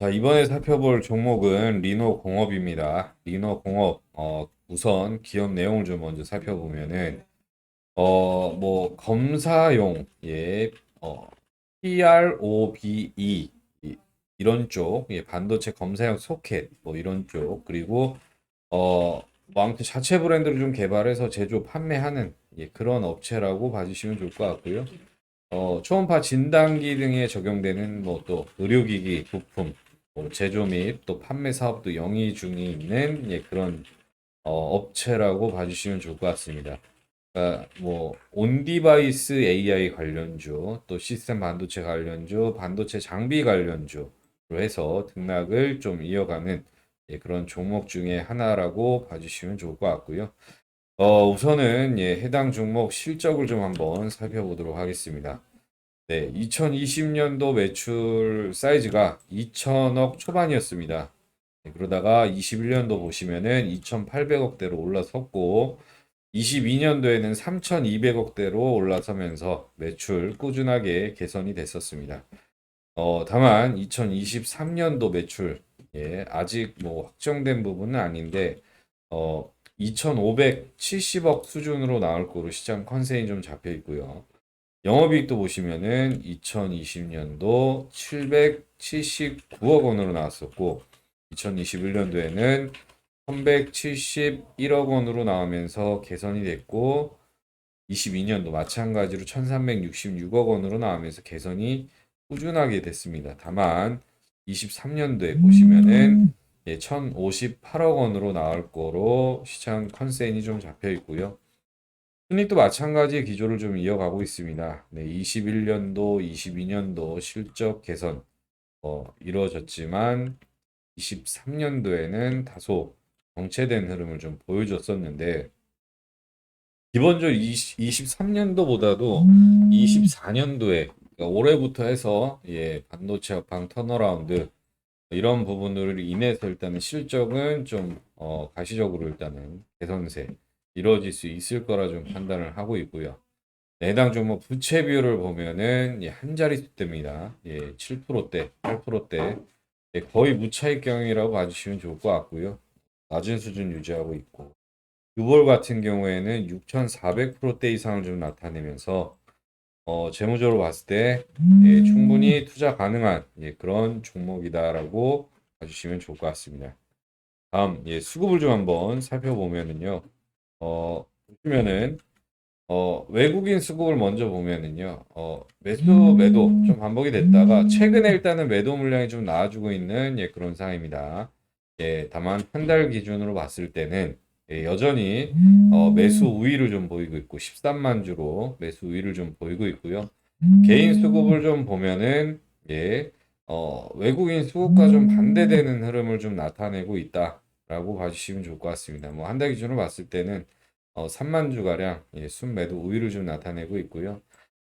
자, 이번에 살펴볼 종목은 리노 공업입니다. 리노 공업, 어, 우선 기업 내용을 좀 먼저 살펴보면은, 어, 뭐, 검사용, 예, 어, PROBE, 이- 이런 쪽, 예, 반도체 검사용 소켓, 뭐, 이런 쪽, 그리고, 어, 뭐, 아무튼 자체 브랜드를 좀 개발해서 제조, 판매하는, 예, 그런 업체라고 봐주시면 좋을 것 같고요. 어, 초음파 진단기 등에 적용되는 뭐 또 의료기기 부품, 뭐 제조 및 또 판매 사업도 영위 중에 있는 예, 그런 어, 업체라고 봐주시면 좋을 것 같습니다. 그러니까 뭐 온디바이스 AI 관련주, 또 시스템 반도체 관련주, 반도체 장비 관련주로 해서 등락을 좀 이어가는 예, 그런 종목 중에 하나라고 봐주시면 좋을 것 같고요. 어, 우선은 예, 해당 종목 실적을 좀 한번 살펴보도록 하겠습니다. 네, 2020년도 매출 사이즈가 2천억 초반이었습니다. 네, 그러다가 21년도 보시면은 2,800억대로 올라섰고 22년도에는 3,200억대로 올라서면서 매출 꾸준하게 개선이 됐었습니다. 어, 다만 2023년도 매출 예, 아직 뭐 확정된 부분은 아닌데 어, 2,570억 수준으로 나올 거로 시장 컨센이 좀 잡혀 있고요. 영업이익도 보시면은 2020년도 779억 원으로 나왔었고 2021년도에는 371억 원으로 나오면서 개선이 됐고 22년도 마찬가지로 1366억 원으로 나오면서 개선이 꾸준하게 됐습니다. 다만 23년도에 보시면은 예, 1058억 원으로 나올 거로 시장 컨센이 좀 잡혀 있고요. 순익도 마찬가지의 기조를 좀 이어가고 있습니다. 네, 21년도, 22년도 실적 개선 어, 이루어졌지만 23년도에는 다소 정체된 흐름을 좀 보여줬었는데 기본적으로 23년도보다도 24년도에 그러니까 올해부터 해서 예, 반도체 업황 턴어라운드 이런 부분들을 인해서 일단은 실적은 좀 어, 가시적으로 일단은 개선세 이루어질 수 있을 거라 좀 판단을 하고 있고요. 네, 해당 종목 부채 비율을 보면은 예, 한 자릿수대입니다. 예, 7%대, 8%대 예, 거의 무차익경이라고 봐주시면 좋을 것 같고요. 낮은 수준 유지하고 있고 유볼 같은 경우에는 6,400%대 이상을 좀 나타내면서 어, 재무적으로 봤을 때 예, 충분히 투자 가능한 예, 그런 종목이다라고 봐주시면 좋을 것 같습니다. 다음 예, 수급을 좀 한번 살펴보면은요. 어, 보시면은 어, 외국인 수급을 먼저 보면은요. 어, 매수 매도 좀 반복이 됐다가 최근에 일단은 매도 물량이 좀 나와주고 있는 예, 그런 상황입니다. 예, 다만 한 달 기준으로 봤을 때는 예, 여전히 어, 매수 우위를 좀 보이고 있고 13만 주로 매수 우위를 좀 보이고 있고요. 개인 수급을 좀 보면은 예, 어, 외국인 수급과 좀 반대되는 흐름을 좀 나타내고 있다 라고 봐주시면 좋을 것 같습니다. 뭐 한 달 기준으로 봤을 때는 어, 3만 주 가량 예, 순매도 우위를 좀 나타내고 있고요.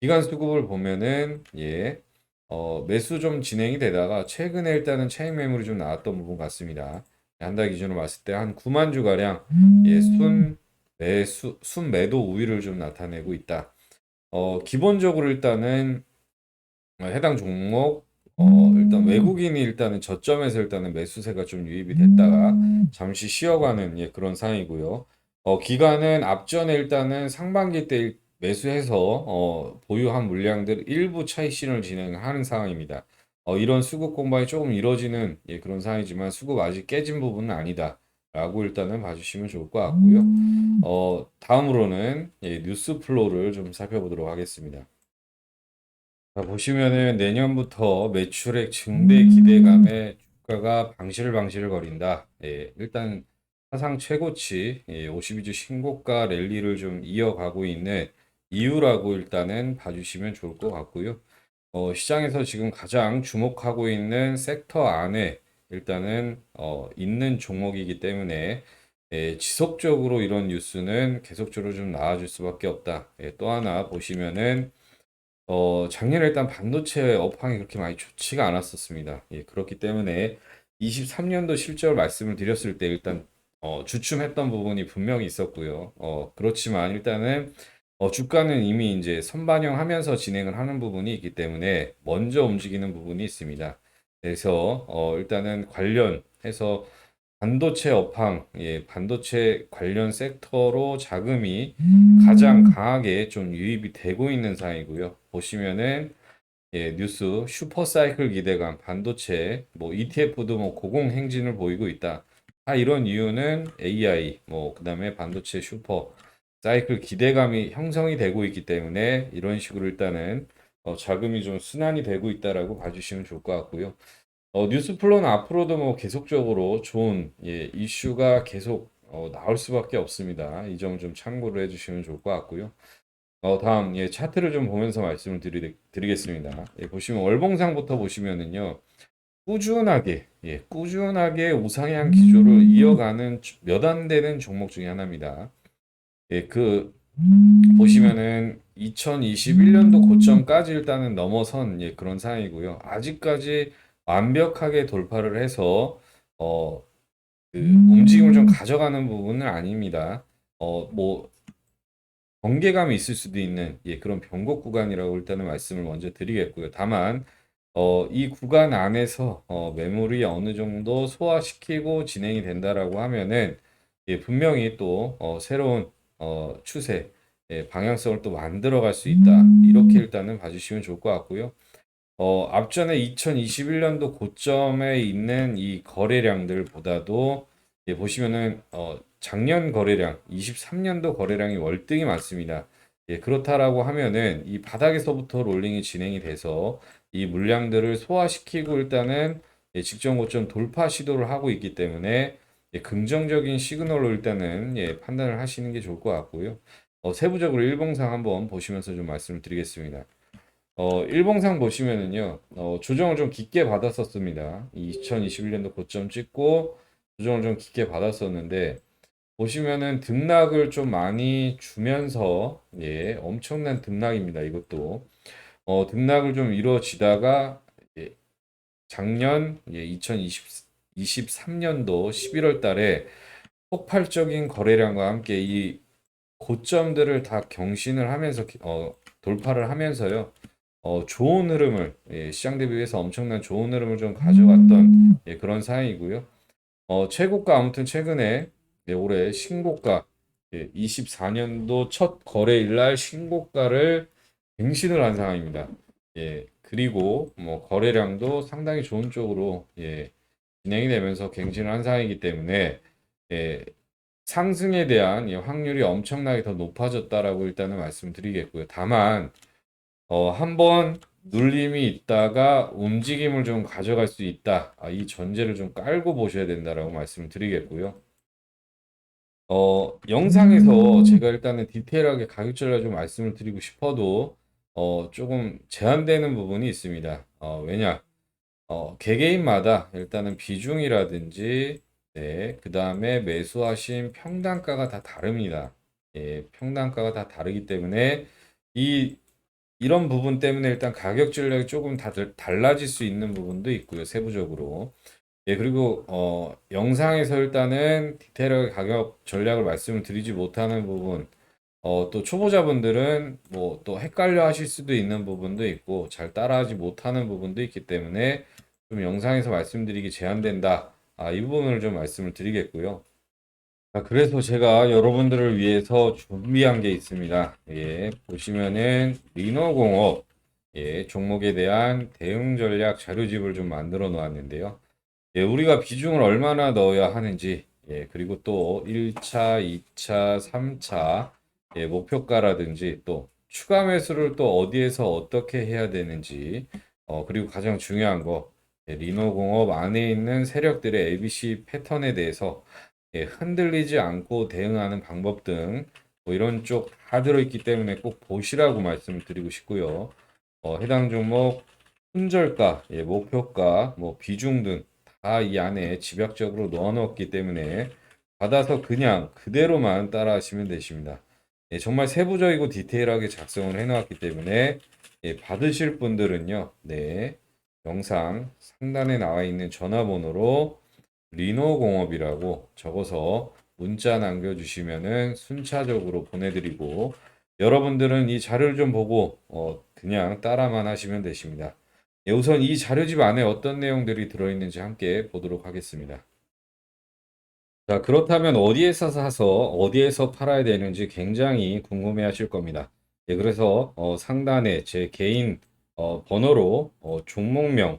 기간 수급을 보면은 예, 어, 매수 좀 진행이 되다가 최근에 일단은 차익 매물이 좀 나왔던 부분 같습니다. 한 달 기준으로 봤을 때 한 9만 주 가량 예, 순 매수 순 매도 우위를 좀 나타내고 있다. 어, 기본적으로 일단은 어, 해당 종목 어, 일단 외국인이 일단은 저점에서 일단은 매수세가 좀 유입이 됐다가 잠시 쉬어가는 예, 그런 상황이고요. 어, 기간은 앞전에 일단은 상반기 때 일- 매수해서 어, 보유한 물량들 일부 차익 실현을 진행하는 상황입니다. 어, 이런 수급 공방이 조금 이루어지는 예, 그런 상황이지만 수급 아직 깨진 부분은 아니다라고 일단은 봐주시면 좋을 것 같고요. 어, 다음으로는 예, 뉴스 플로우를 좀 살펴보도록 하겠습니다. 자, 보시면은 내년부터 매출액 증대 기대감에 주가가 방실방실 거린다. 예, 일단 사상 최고치 예, 52주 신고가 랠리를 좀 이어가고 있는 이유라고 일단은 봐주시면 좋을 것 같고요. 어, 시장에서 지금 가장 주목하고 있는 섹터 안에 일단은 어, 있는 종목이기 때문에 예, 지속적으로 이런 뉴스는 계속적으로 좀 나와줄 수밖에 없다. 예, 또 하나 보시면은 어, 작년에 일단 반도체 업황이 그렇게 많이 좋지가 않았었습니다. 예, 그렇기 때문에 23년도 실적을 말씀을 드렸을 때 일단 어, 주춤했던 부분이 분명히 있었고요. 어, 그렇지만 일단은 어, 주가는 이미 이제 선반영하면서 진행을 하는 부분이 있기 때문에 먼저 움직이는 부분이 있습니다. 그래서 어, 일단은 관련해서 반도체 업황, 예, 반도체 관련 섹터로 자금이 가장 강하게 좀 유입이 되고 있는 상황이고요. 보시면은 예, 뉴스 슈퍼 사이클 기대감 반도체 뭐 ETF도 뭐 고공 행진을 보이고 있다. 아, 이런 이유는 AI 뭐 그다음에 반도체 슈퍼 사이클 기대감이 형성이 되고 있기 때문에 이런 식으로 일단은 어, 자금이 좀 순환이 되고 있다라고 봐주시면 좋을 것 같고요. 어, 뉴스플로는 앞으로도 뭐 계속적으로 좋은 예, 이슈가 계속 어, 나올 수밖에 없습니다. 이 점 좀 참고를 해주시면 좋을 것 같고요. 어, 다음 예, 차트를 좀 보면서 말씀을 드리, 드리 겠습니다. 예, 보시면 월봉상부터 보시면은요. 꾸준하게 예, 꾸준하게 우상향 기조를 이어가는 몇 안 되는 종목 중에 하나입니다. 예, 그 보시면은 2021년도 고점까지 일단은 넘어선 예, 그런 상황이고요. 아직까지 완벽하게 돌파를 해서 어, 그 움직임을 좀 가져가는 부분은 아닙니다. 어, 뭐 경계감이 있을 수도 있는 예, 그런 변곡 구간이라고 일단은 말씀을 먼저 드리겠고요. 다만 어, 이 구간 안에서 어, 매물이 어느 정도 소화시키고 진행이 된다라고 하면은 예, 분명히 또 어, 새로운 어, 추세 예, 방향성을 또 만들어갈 수 있다. 이렇게 일단은 봐주시면 좋을 것 같고요. 어, 앞전에 2021년도 고점에 있는 이 거래량들보다도 예, 보시면은 어, 작년 거래량, 23년도 거래량이 월등히 많습니다. 예, 그렇다라고 하면은 이 바닥에서부터 롤링이 진행이 돼서 이 물량들을 소화시키고 일단은 예, 직전 고점 돌파 시도를 하고 있기 때문에 예, 긍정적인 시그널로 일단은 예, 판단을 하시는 게 좋을 것 같고요. 어, 세부적으로 일봉상 한번 보시면서 좀 말씀을 드리겠습니다. 어, 일봉상 보시면은요, 어, 조정을 좀 깊게 받았었습니다. 2021년도 고점 찍고 조정을 좀 깊게 받았었는데, 보시면은 등락을 좀 많이 주면서, 예, 엄청난 등락입니다. 이것도. 어, 등락을 좀 이루어지다가, 예, 작년, 예, 2023년도 11월 달에 폭발적인 거래량과 함께 이 고점들을 다 경신을 하면서, 어, 돌파를 하면서요. 어, 좋은 흐름을 예, 시장 대비해서 엄청난 좋은 흐름을 좀 가져갔던 예, 그런 상황이고요. 어, 최고가 아무튼 최근에 예, 올해 신고가 예, 24년도 첫 거래일 날 신고가를 갱신을 한 상황입니다. 예, 그리고 뭐 거래량도 상당히 좋은 쪽으로 예, 진행이 되면서 갱신을 한 상황이기 때문에 예, 상승에 대한 예, 확률이 엄청나게 더 높아졌다라고 일단은 말씀드리겠고요. 다만 어, 한번 눌림이 있다가 움직임을 좀 가져갈 수 있다. 아, 이 전제를 좀 깔고 보셔야 된다라고 말씀을 드리겠고요. 어, 영상에서 제가 일단은 디테일하게 가격 전략 좀 말씀을 드리고 싶어도 어, 조금 제한되는 부분이 있습니다. 어, 왜냐? 어, 개개인마다 일단은 비중이라든지 네, 그 다음에 매수하신 평단가가 다 다릅니다. 예, 평단가가 다 다르기 때문에 이 이런 부분 때문에 일단 가격 전략이 조금 다들 달라질 수 있는 부분도 있고요. 세부적으로. 예, 그리고 어, 영상에서 일단은 디테일하게 가격 전략을 말씀을 드리지 못하는 부분, 어, 또 초보자분들은 뭐 또 헷갈려 하실 수도 있는 부분도 있고 잘 따라하지 못하는 부분도 있기 때문에 좀 영상에서 말씀드리기 제한된다. 아, 이 부분을 좀 말씀을 드리겠고요. 자, 그래서 제가 여러분들을 위해서 준비한 게 있습니다. 예, 보시면은 리노공업 예, 종목에 대한 대응 전략 자료집을 좀 만들어 놓았는데요. 예, 우리가 비중을 얼마나 넣어야 하는지, 예, 그리고 또 1차, 2차, 3차 예, 목표가라든지 또 추가 매수를 또 어디에서 어떻게 해야 되는지, 어, 그리고 가장 중요한 거, 예, 리노공업 안에 있는 세력들의 ABC 패턴에 대해서 예, 흔들리지 않고 대응하는 방법 등 뭐 이런 쪽 다 들어있기 때문에 꼭 보시라고 말씀을 드리고 싶고요. 어, 해당 종목 손절가, 예, 목표가, 뭐 비중 등 다 이 안에 집약적으로 넣어놓았기 때문에 받아서 그냥 그대로만 따라하시면 되십니다. 예, 정말 세부적이고 디테일하게 작성을 해놓았기 때문에 예, 받으실 분들은요, 네, 영상 상단에 나와 있는 전화번호로 리노공업이라고 적어서 문자 남겨주시면은 순차적으로 보내드리고 여러분들은 이 자료를 좀 보고 어, 그냥 따라만 하시면 되십니다. 예, 우선 이 자료집 안에 어떤 내용들이 들어있는지 함께 보도록 하겠습니다. 자, 그렇다면 어디에서 사서 어디에서 팔아야 되는지 굉장히 궁금해 하실 겁니다. 예, 그래서 어, 상단에 제 개인 어, 번호로 어, 종목명